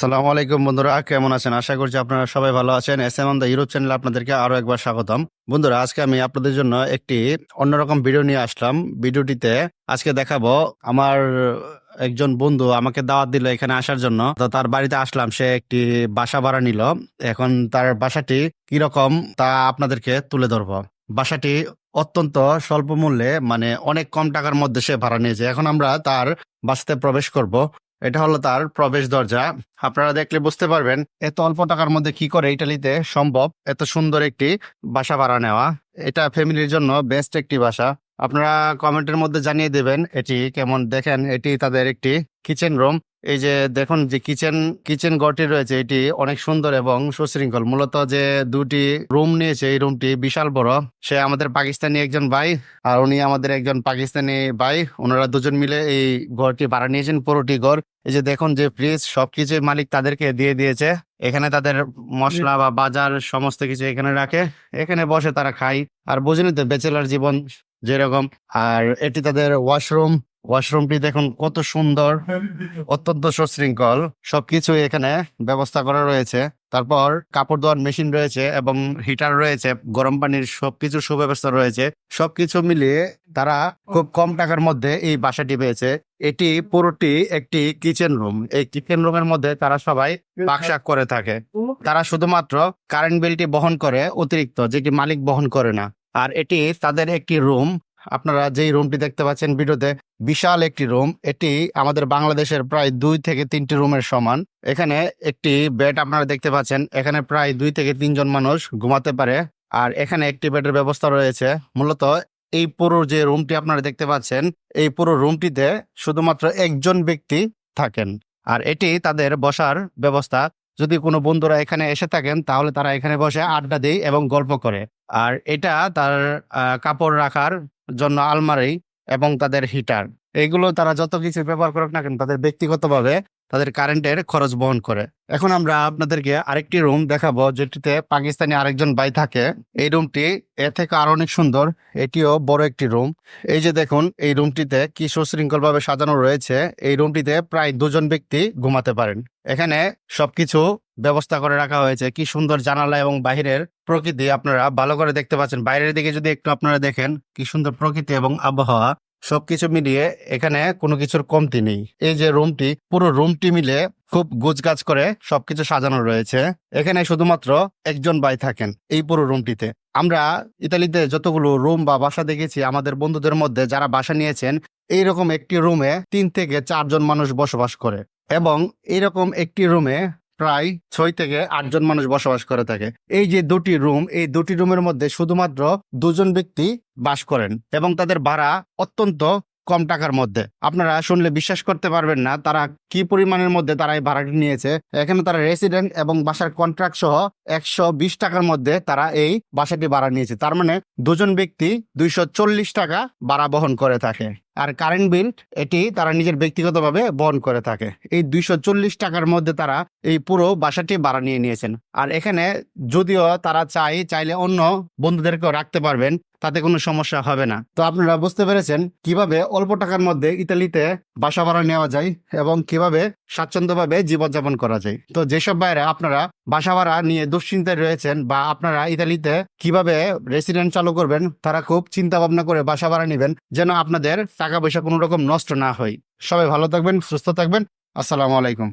সালামু আলাইকুম বন্ধুরা, কেমন আছেন? আশা করছি আপনারা সবাই ভালো আছেন। এস এম দ্য ইউরোপ চ্যানেলে আপনাদেরকে আরও একবার স্বাগতম। বন্ধুরা, আজকে আমি আপনাদের জন্য একটি অন্যরকম ভিডিও নিয়ে আসলাম। ভিডিওটিতে আজকে দেখাবো আমার একজন বন্ধু আমাকে দাওয়াত দিল এখানে আসার জন্য। তো তার বাড়িতে আসলাম, সে একটি বাসা ভাড়া নিল। এখন তার বাসাটি কীরকম তা আপনাদেরকে তুলে ধরবো। বাসাটি অত্যন্ত স্বল্প মূল্যে মানে অনেক কম টাকার মধ্যে সে ভাড়া নিয়েছে। এখন আমরা তার বাসাতে প্রবেশ করব। এটা হলো তার প্রবেশ দরজা। আপনারা দেখলে বুঝতে পারবেন এত অল্প টাকার মধ্যে কি করে ইটালিতে সম্ভব এত সুন্দর একটি বাসা ভাড়া নেওয়া। এটা ফ্যামিলির জন্য বেস্ট একটি বাসা। আপনারা কমেন্টের মধ্যে জানিয়ে দেবেন এটি কেমন। দেখেন, এটি তাদের একটি কিচেন রুম। এই যে দেখুন যে কিচেন কিচেন ঘরটি রয়েছে, এটি অনেক সুন্দর এবং সুশৃঙ্খল। মূলত যে দুটি রুম নিয়েছে, এই রুমটি বিশাল বড়। সে আমাদের পাকিস্তানি একজন ভাই আর উনি আমাদের একজন পাকিস্তানি ভাই। ওনারা দুজন মিলে এই ঘরটি ভাড়া নিয়েছেন, পুরোটি ঘর। এই যে দেখুন যে ফ্রিজ সবকিছু মালিক তাদেরকে দিয়ে দিয়েছে। এখানে তাদের মশলা বা বাজার সমস্ত কিছু এখানে রাখে। এখানে বসে তারা খায়। আর বুঝেনি তো ব্যাচেলার জীবন যেরকম। আর এটি তাদের ওয়াশরুম ওয়াশরুমটি দেখুন কত সুন্দর, অত্যন্ত সুশৃঙ্খল। সবকিছু এখানে ব্যবস্থা করা রয়েছে। তারপর কাপড় ধোয়ার মেশিন রয়েছে এবং হিটার রয়েছে, গরম পানির সবকিছু সুব্যবস্থা রয়েছে। সবকিছু মিলিয়ে তারা খুব কম টাকার মধ্যে এই বাসাটি পেয়েছে। এটি পুরোটি একটি কিচেন রুম। এই কিচেন রুমের মধ্যে তারা সবাই পাকশাক করে থাকে। তারা শুধুমাত্র কারেন্ট বিলটি বহন করে, অতিরিক্ত, যেটি মালিক বহন করে না। আর এটি তাদের একটি রুম। আপনারা যেই রুমটি দেখতে পাচ্ছেন ভিডিওতে, বিশাল একটি রুম এটি আমাদের বাংলাদেশের প্রায় দুই থেকে তিনটি রুমের সমান। এখানে একটি বেড আপনারা দেখতে পাচ্ছেন। এখানে প্রায় দুই থেকে তিনজন মানুষ ঘুমাতে পারে। আর এখানে একটি বেডের ব্যবস্থা রয়েছে। মূলত এই পুরো যে রুমটি আপনারা দেখতে পাচ্ছেন, এই পুরো রুমটিতে শুধুমাত্র একজন ব্যক্তি থাকেন। আর এটি তাদের বসার ব্যবস্থা। যদি কোনো বন্ধুরা এখানে এসে থাকেন, তাহলে তারা এখানে বসে আড্ডা দেয় এবং গল্প করে। আর এটা তার কাপড় রাখার জন্য আলমারি এবং তাদের হিটার। এগুলো তারা যত কিছু ব্যবহার করুক না কেন, তাদের ব্যক্তিগতভাবে তাদের কারেন্টের খরচ বহন করে। এখন আমরা আপনাদেরকে আরেকটি রুম দেখাবো, যেটিতে পাকিস্তানি আরেকজন ভাই থাকে। এই রুমটি এর থেকে আরও অনেক সুন্দর, এটিও বড় একটি রুম এই যে দেখুন, এই রুমটিতে কি সুশৃঙ্খল ভাবে সাজানো রয়েছে। এই রুমটিতে প্রায় দুজন ব্যক্তি ঘুমাতে পারেন। এখানে সবকিছু ব্যবস্থা করে রাখা হয়েছে। কি সুন্দর জানালা এবং বাহিরের প্রকৃতি আপনারা ভালো করে দেখতে পাচ্ছেন। বাইরের দিকে যদি একটু আপনারা দেখেন, কি সুন্দর প্রকৃতি এবং আবহাওয়া। সবকিছু মিলিয়ে এখানে কোনো কিছুর কমতি নেই। এই যে রুমটি, পুরো রুমটি মিলে খুব গোছগাছ করে সবকিছু সাজানো রয়েছে। এখানে শুধুমাত্র একজন ভাই থাকেন এই পুরো রুমটিতে। আমরা ইতালিতে যতগুলো রুম বা বাসা দেখেছি, আমাদের বন্ধুদের মধ্যে যারা বাসা নিয়েছেন, এইরকম একটি রুমে তিন থেকে চারজন মানুষ বসবাস করে। এবং এইরকম একটি রুমে প্রায় ছয় থেকে আটজন মানুষ বসবাস করে থাকে। এই যে দুটি রুম, এই দুটি রুমের মধ্যে শুধুমাত্র দুজন ব্যক্তি বাস করেন এবং তাদের ভাড়া অত্যন্ত কম টাকার মধ্যে। আপনারা শুনলে বিশ্বাস করতে পারবেন না তারা কি পরিমাণের মধ্যে তারা এই ভাড়াটি নিয়েছে। এখানে তারা রেসিডেন্ট এবং বাসার কন্ট্রাক্ট সহ একশো বিশ টাকার মধ্যে তারা এই বাসাটি ভাড়া নিয়েছে। তার মানে দুজন ব্যক্তি দুইশো চল্লিশ টাকা ভাড়া বহন করে থাকে। আর কারেন্ট বিল এটি তারা নিজের ব্যক্তিগতভাবে বহন করে থাকে। এই দুইশো চল্লিশ টাকার মধ্যে তারা এই পুরো বাসাটি ভাড়া নিয়ে নিয়েছেন। আর এখানে যদিও তারা চাই চাইলে অন্য বন্ধুদেরকেও রাখতে পারবেন, তাতে কোনো সমস্যা হবে না। তো আপনারা বুঝতে পেরেছেন কীভাবে অল্প টাকার মধ্যে ইতালিতে বাসা ভাড়া নেওয়া যায় এবং কীভাবে স্বাচ্ছন্দ্যভাবে জীবনযাপন করা যায়। তো যেসব বাইরে আপনারা বাসা ভাড়া নিয়ে দুশ্চিন্তায় রয়েছেন বা আপনারা ইতালিতে কীভাবে রেসিডেন্ট চালু করবেন, তারা খুব চিন্তা ভাবনা করে বাসা ভাড়া নেবেন যেন আপনাদের টাকা পয়সা কোনো রকম নষ্ট না হয়। সবাই ভালো থাকবেন, সুস্থ থাকবেন। আসসালামু আলাইকুম।